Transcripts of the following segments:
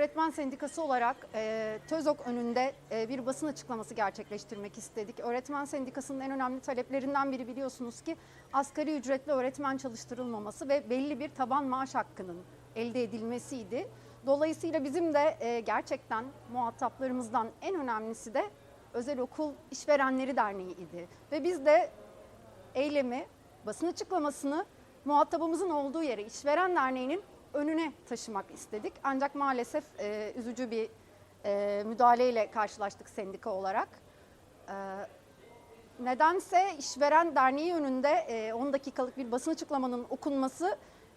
öğretmen sendikası olarak e, TÖZOK önünde e, bir basın açıklaması gerçekleştirmek istedik. Öğretmen sendikasının en önemli taleplerinden biri biliyorsunuz ki asgari ücretli öğretmen çalıştırılmaması ve belli bir taban maaş hakkının elde edilmesiydi. Dolayısıyla bizim de e, gerçekten muhataplarımızdan en önemlisi de Özel Okul İşverenleri Derneği idi. Ve biz de eylemi, basın açıklamasını muhatabımızın olduğu yere İşveren Derneği'nin önüne taşımak istedik. Ancak maalesef e, üzücü bir e, müdahaleyle karşılaştık sendika olarak. E, nedense İşveren Derneği önünde e, 10 dakikalık bir basın açıklamanın okunması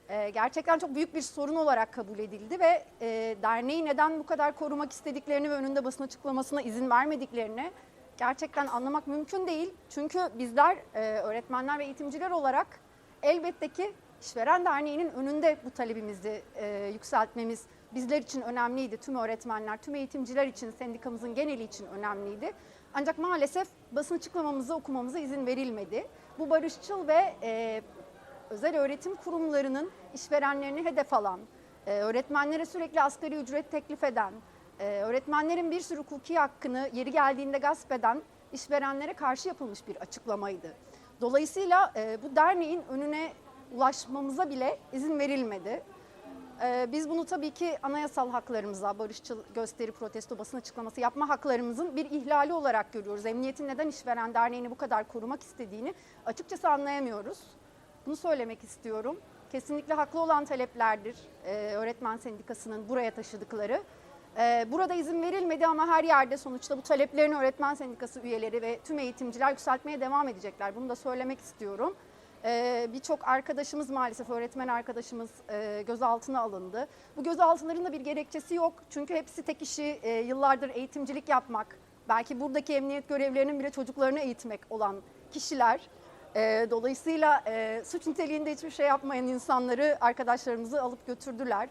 e, gerçekten çok büyük bir sorun olarak kabul edildi ve e, derneği neden bu kadar korumak istediklerini ve önünde basın açıklamasına izin vermediklerini gerçekten anlamak mümkün değil. Çünkü bizler e, öğretmenler ve eğitimciler olarak elbette ki İşveren Derneği'nin önünde bu talebimizi e, yükseltmemiz bizler için önemliydi. Tüm öğretmenler, tüm eğitimciler için, sendikamızın geneli için önemliydi. Ancak maalesef basın açıklamamızı okumamıza izin verilmedi. Bu barışçıl ve e, özel öğretim kurumlarının işverenlerini hedef alan, e, öğretmenlere sürekli asgari ücret teklif eden, e, öğretmenlerin bir sürü hukuki hakkını yeri geldiğinde gasp eden işverenlere karşı yapılmış bir açıklamaydı. Dolayısıyla e, bu derneğin önüne ulaşmamıza bile izin verilmedi. E, biz bunu tabii ki anayasal haklarımıza, barışçıl gösteri, protesto, basın açıklaması yapma haklarımızın bir ihlali olarak görüyoruz. Emniyetin neden işveren derneğini bu kadar korumak istediğini açıkçası anlayamıyoruz. Bunu söylemek istiyorum. Kesinlikle haklı olan taleplerdir e, öğretmen sendikasının buraya taşıdıkları. E, burada izin verilmedi ama her yerde sonuçta bu taleplerini öğretmen sendikası üyeleri ve tüm eğitimciler yükseltmeye devam edecekler. Bunu da söylemek istiyorum. E, Birçok arkadaşımız maalesef öğretmen arkadaşımız e, gözaltına alındı. Bu gözaltıların da bir gerekçesi yok. Çünkü hepsi tek işi e, yıllardır eğitimcilik yapmak, belki buradaki emniyet görevlerinin bile çocuklarını eğitmek olan kişiler. E, dolayısıyla e, suç niteliğinde hiçbir şey yapmayan insanları, arkadaşlarımızı alıp götürdüler.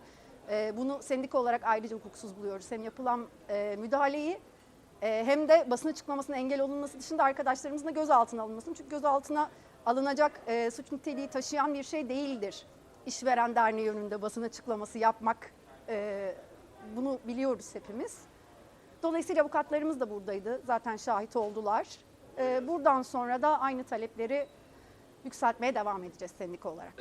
Bunu sendika olarak ayrıca hukuksuz buluyoruz. Hem yapılan müdahaleyi e, hem de basın açıklamasına engel olunması dışında arkadaşlarımızın da gözaltına alınmasını. Çünkü gözaltına alınacak e, suç niteliği taşıyan bir şey değildir. İşveren Derneği önünde basın açıklaması yapmak, e, bunu biliyoruz hepimiz. Dolayısıyla avukatlarımız da buradaydı. Zaten şahit oldular. Ee, Buradan sonra da aynı talepleri yükseltmeye devam edeceğiz sendika olarak.